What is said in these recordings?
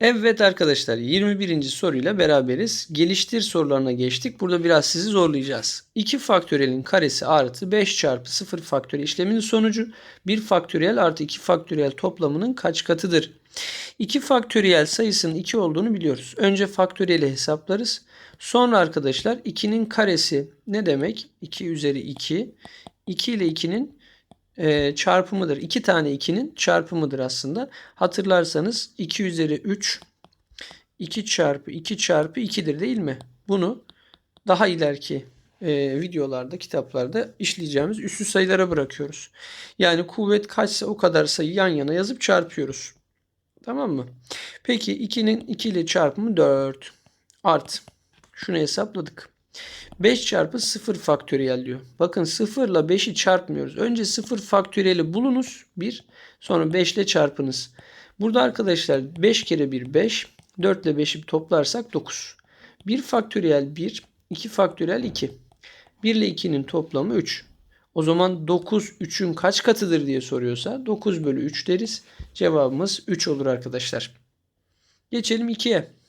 Evet arkadaşlar 21. soruyla beraberiz. Geliştir sorularına geçtik. Burada biraz sizi zorlayacağız. 2 faktöriyelin karesi artı 5 çarpı 0 faktöriyel işleminin sonucu 1 faktöriyel artı 2 faktöriyel toplamının kaç katıdır? 2 faktöriyel sayısının 2 olduğunu biliyoruz. Önce faktöriyeli hesaplarız. Sonra arkadaşlar 2'nin karesi ne demek? 2 üzeri 2. 2 ile 2'nin e, çarpımıdır. 2 tane 2'nin çarpımıdır aslında. Hatırlarsanız 2 üzeri 3 2 çarpı 2 çarpı 2'dir değil mi? Bunu daha ileriki e, videolarda, kitaplarda işleyeceğimiz üssü sayılara bırakıyoruz. Yani kuvvet kaçsa o kadar sayı yan yana yazıp çarpıyoruz. Tamam mı? Peki 2'nin 2 ile çarpımı 4 art. Şunu hesapladık. 5 çarpı 0 faktöriyel diyor. Bakın 0 ile 5'i çarpmıyoruz. Önce 0 faktöriyeli bulunuz. 1. Sonra 5 ile çarpınız. Burada arkadaşlar 5 kere 1 5. 4 ile 5'i toplarsak 9. 1 faktöriyel 1. 2 faktöriyel 2. 1 ile 2'nin toplamı 3. O zaman 9 3'ün kaç katıdır diye soruyorsa 9 bölü 3 deriz. Cevabımız 3 olur arkadaşlar. Geçelim 2'ye.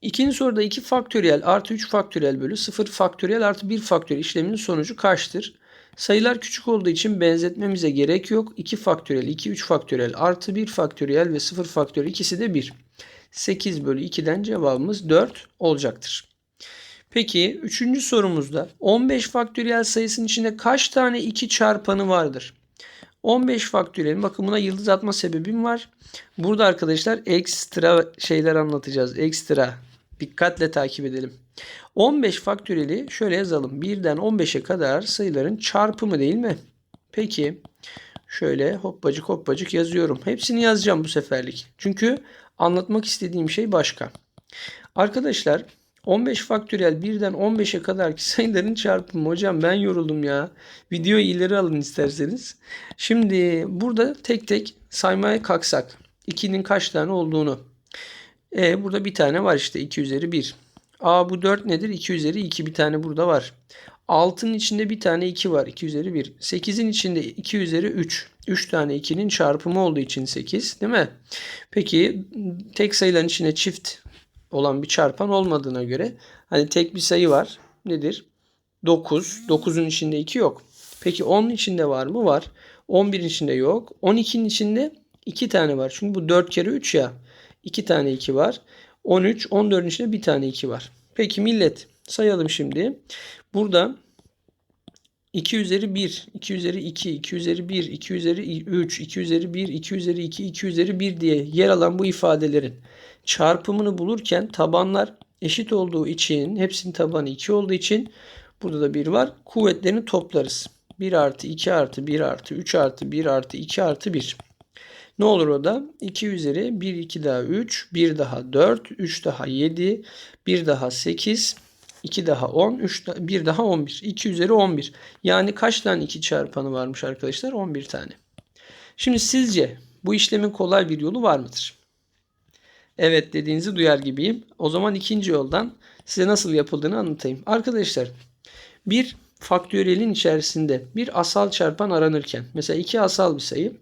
İkinci soruda 2 faktöriyel artı 3 faktöriyel bölü 0 faktöriyel artı 1 faktöriyel işleminin sonucu kaçtır? Sayılar küçük olduğu için benzetmemize gerek yok. 2 faktöriyel, 2, 3 faktöriyel artı 1 faktöriyel ve 0 faktöriyel ikisi de 1. 8 bölü 2'den cevabımız 4 olacaktır. Peki 3. sorumuzda 15 faktöriyel sayısının içinde kaç tane 2 çarpanı vardır? 15 faktöriyel bakın buna yıldız atma sebebim var. Burada arkadaşlar ekstra şeyler anlatacağız. Ekstra dikkatle takip edelim. 15 faktöriyeli şöyle yazalım. 1'den 15'e kadar sayıların çarpımı değil mi? Peki şöyle hoppacık hoppacık yazıyorum. Hepsini yazacağım bu seferlik. Çünkü anlatmak istediğim şey başka. Arkadaşlar 15 faktöriyel 1'den 15'e kadarki sayıların çarpımı. Hocam ben yoruldum ya. Videoyu ileri alın isterseniz. Şimdi burada tek tek saymaya kalksak. 2'nin kaç tane olduğunu. E, burada bir tane var işte 2 üzeri 1. A bu 4 nedir? 2 üzeri 2 bir tane burada var. 6'nın içinde bir tane 2 var. 2 üzeri 1. 8'in içinde 2 üzeri 3. 3 tane 2'nin çarpımı olduğu için 8 değil mi? Peki tek sayıların içinde çift olan bir çarpan olmadığına göre hani tek bir sayı var. Nedir? 9. 9'un içinde 2 yok. Peki 10'un içinde var mı? Var. 11'in içinde yok. 12'nin içinde 2 tane var. Çünkü bu 4 kere 3 ya. 2 tane 2 var. 13, 14'ün içinde bir tane 2 var. Peki millet sayalım şimdi. Burada 2 üzeri 1, 2 üzeri 2, 2 üzeri 1, 2 üzeri 3, 2 üzeri 1, 2 üzeri 2, 2 üzeri 1 diye yer alan bu ifadelerin çarpımını bulurken tabanlar eşit olduğu için hepsinin tabanı 2 olduğu için burada da 1 var. Kuvvetlerini toplarız. 1 artı 2 artı 1 artı 3 artı 1 artı 2 artı 1. Ne olur o da? 2 üzeri 1 2 daha 3, 1 daha 4, 3 daha 7, 1 daha 8, 2 daha 10, 3 da, 1 daha 11. 2 üzeri 11. Yani kaç tane 2 çarpanı varmış arkadaşlar? 11 tane. Şimdi sizce bu işlemin kolay bir yolu var mıdır? Evet dediğinizi duyar gibiyim. O zaman ikinci yoldan size nasıl yapıldığını anlatayım. Arkadaşlar bir faktöriyelin içerisinde bir asal çarpan aranırken mesela iki asal bir sayı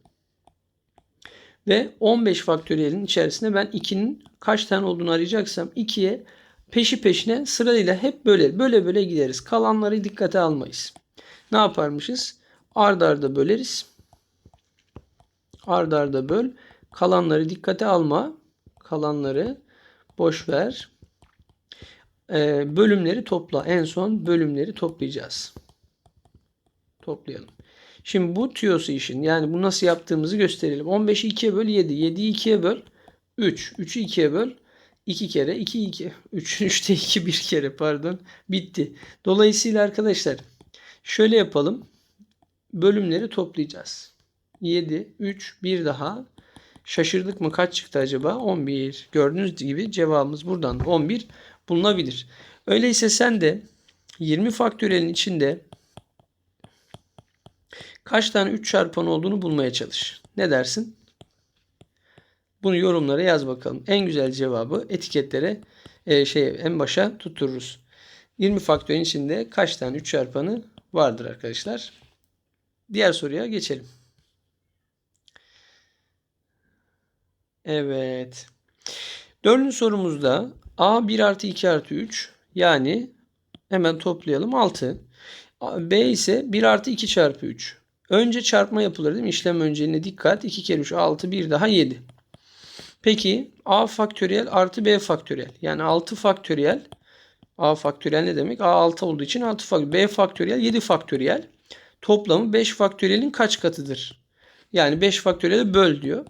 ve 15 faktöriyelin içerisinde ben 2'nin kaç tane olduğunu arayacaksam 2'ye peşi peşine sırayla hep böyle böyle böyle gideriz. Kalanları dikkate almayız. Ne yaparmışız? Ard arda böleriz. Ard arda böl. Kalanları dikkate alma. Kalanları boş ver. Ee, bölümleri topla. En son bölümleri toplayacağız. Toplayalım. Şimdi bu tüyosu işin yani bu nasıl yaptığımızı gösterelim. 15'i 2'ye böl 7. 7'yi 2'ye böl 3. 3'ü 2'ye böl 2 kere 2 2 3 3'te 2 bir kere pardon bitti. Dolayısıyla arkadaşlar şöyle yapalım. Bölümleri toplayacağız. 7 3 bir daha şaşırdık mı kaç çıktı acaba? 11. Gördüğünüz gibi cevabımız buradan 11 bulunabilir. Öyleyse sen de 20 faktörelin içinde kaç tane 3 çarpan olduğunu bulmaya çalış. Ne dersin? Bunu yorumlara yaz bakalım. En güzel cevabı etiketlere e, şey en başa tuttururuz. 20 faktörün içinde kaç tane 3 çarpanı vardır arkadaşlar? Diğer soruya geçelim. Evet. Dördüncü sorumuzda A 1 artı 2 artı 3 yani hemen toplayalım 6. B ise 1 artı 2 çarpı 3. Önce çarpma yapılır değil mi? İşlem önceliğine dikkat. 2 kere 3 6 1 daha 7. Peki A faktöriyel artı B faktöriyel. Yani 6 faktöriyel. A faktöriyel ne demek? A 6 olduğu için 6 faktöriyel. B faktöriyel 7 faktöriyel. Toplamı 5 faktöriyelin kaç katıdır? Yani 5 faktöriyeli böl diyor.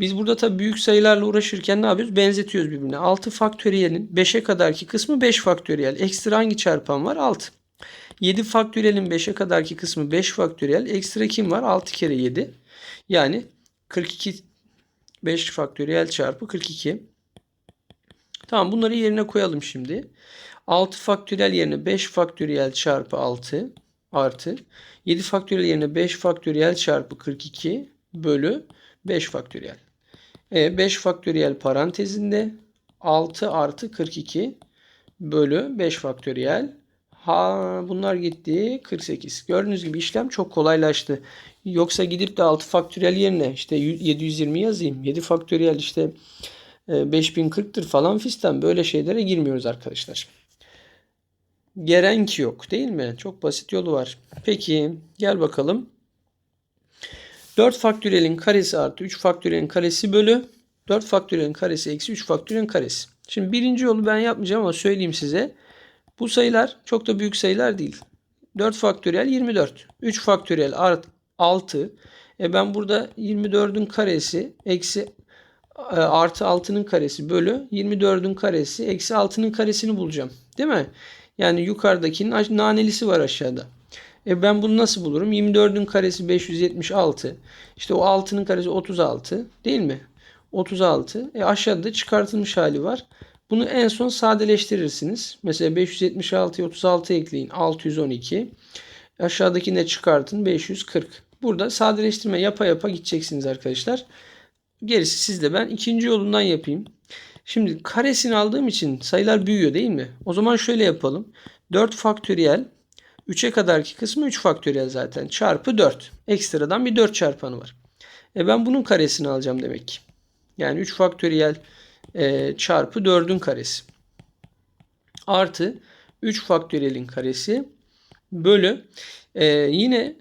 Biz burada tabii büyük sayılarla uğraşırken ne yapıyoruz? Benzetiyoruz birbirine. 6 faktöriyelin 5'e kadarki kısmı 5 faktöriyel. Ekstra hangi çarpan var? 6. 7 faktöriyelin 5'e kadarki kısmı 5 faktöriyel. Ekstra kim var? 6 kere 7. Yani 42 5 faktöriyel çarpı 42. Tamam bunları yerine koyalım şimdi. 6 faktöriyel yerine 5 faktöriyel çarpı 6 artı 7 faktöriyel yerine 5 faktöriyel çarpı 42 bölü 5 faktöriyel. E, 5 faktöriyel parantezinde 6 artı 42 bölü 5 faktöriyel. Ha bunlar gitti 48. Gördüğünüz gibi işlem çok kolaylaştı. Yoksa gidip de 6 faktöriyel yerine işte 720 yazayım. 7 faktöriyel işte 5040'tır falan fistan böyle şeylere girmiyoruz arkadaşlar. Gerenk yok değil mi? Çok basit yolu var. Peki gel bakalım. 4 faktöriyelin karesi artı 3 faktöriyelin karesi bölü 4 faktöriyelin karesi eksi 3 faktöriyelin karesi. Şimdi birinci yolu ben yapmayacağım ama söyleyeyim size. Bu sayılar çok da büyük sayılar değil. 4 faktöriyel 24. 3 faktöriyel artı 6. E ben burada 24'ün karesi eksi e, artı 6'nın karesi bölü 24'ün karesi eksi 6'nın karesini bulacağım. Değil mi? Yani yukarıdakinin nanelisi var aşağıda. E ben bunu nasıl bulurum? 24'ün karesi 576. İşte o 6'nın karesi 36 değil mi? 36. E aşağıda çıkartılmış hali var. Bunu en son sadeleştirirsiniz. Mesela 576'ya 36 ekleyin. 612. Aşağıdakini de çıkartın. 540. Burada sadeleştirme yapa yapa gideceksiniz arkadaşlar. Gerisi sizde. Ben ikinci yolundan yapayım. Şimdi karesini aldığım için sayılar büyüyor değil mi? O zaman şöyle yapalım. 4 faktöriyel 3'e kadarki kısmı 3 faktöriyel zaten. Çarpı 4. Ekstradan bir 4 çarpanı var. E ben bunun karesini alacağım demek ki. Yani 3 faktöriyel e, çarpı 4'ün karesi. Artı 3 faktöriyelin karesi bölü e, yine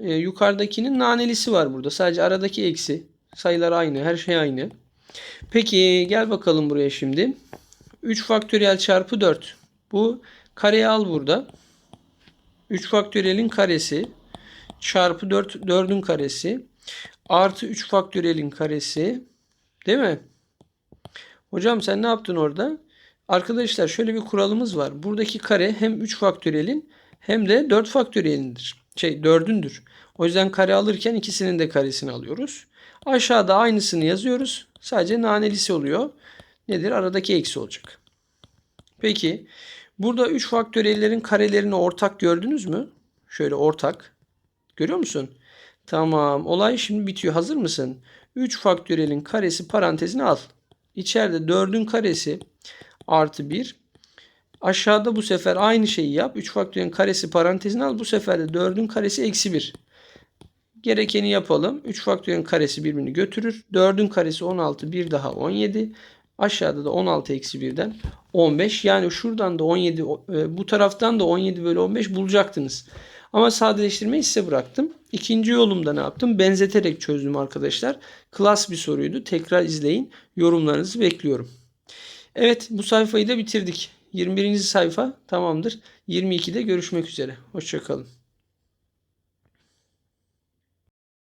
e, yukarıdakinin nanelisi var burada. Sadece aradaki eksi. Sayılar aynı. Her şey aynı. Peki gel bakalım buraya şimdi. 3 faktöriyel çarpı 4. Bu kareyi al burada. 3 faktöriyelin karesi çarpı 4 4'ün karesi artı 3 faktöriyelin karesi değil mi? Hocam sen ne yaptın orada? Arkadaşlar şöyle bir kuralımız var. Buradaki kare hem 3 faktöriyelin hem de 4 faktöriyelindir. Şey 4'ündür. O yüzden kare alırken ikisinin de karesini alıyoruz. Aşağıda aynısını yazıyoruz. Sadece nanelisi oluyor. Nedir? Aradaki eksi olacak. Peki burada 3 faktöriyellerin karelerini ortak gördünüz mü? Şöyle ortak. Görüyor musun? Tamam. Olay şimdi bitiyor. Hazır mısın? 3 faktöriyelin karesi parantezine al. İçeride 4'ün karesi artı 1. Aşağıda bu sefer aynı şeyi yap. 3 faktöriyelin karesi parantezine al. Bu sefer de 4'ün karesi eksi 1. Gerekeni yapalım. 3 faktöriyelin karesi birbirini götürür. 4'ün karesi 16. 1 daha 17. Aşağıda da 16 eksi 1'den 15. Yani şuradan da 17 e, bu taraftan da 17 bölü 15 bulacaktınız. Ama sadeleştirmeyi size bıraktım. İkinci yolumda ne yaptım? Benzeterek çözdüm arkadaşlar. Klas bir soruydu. Tekrar izleyin. Yorumlarınızı bekliyorum. Evet bu sayfayı da bitirdik. 21. sayfa tamamdır. 22'de görüşmek üzere. Hoşçakalın.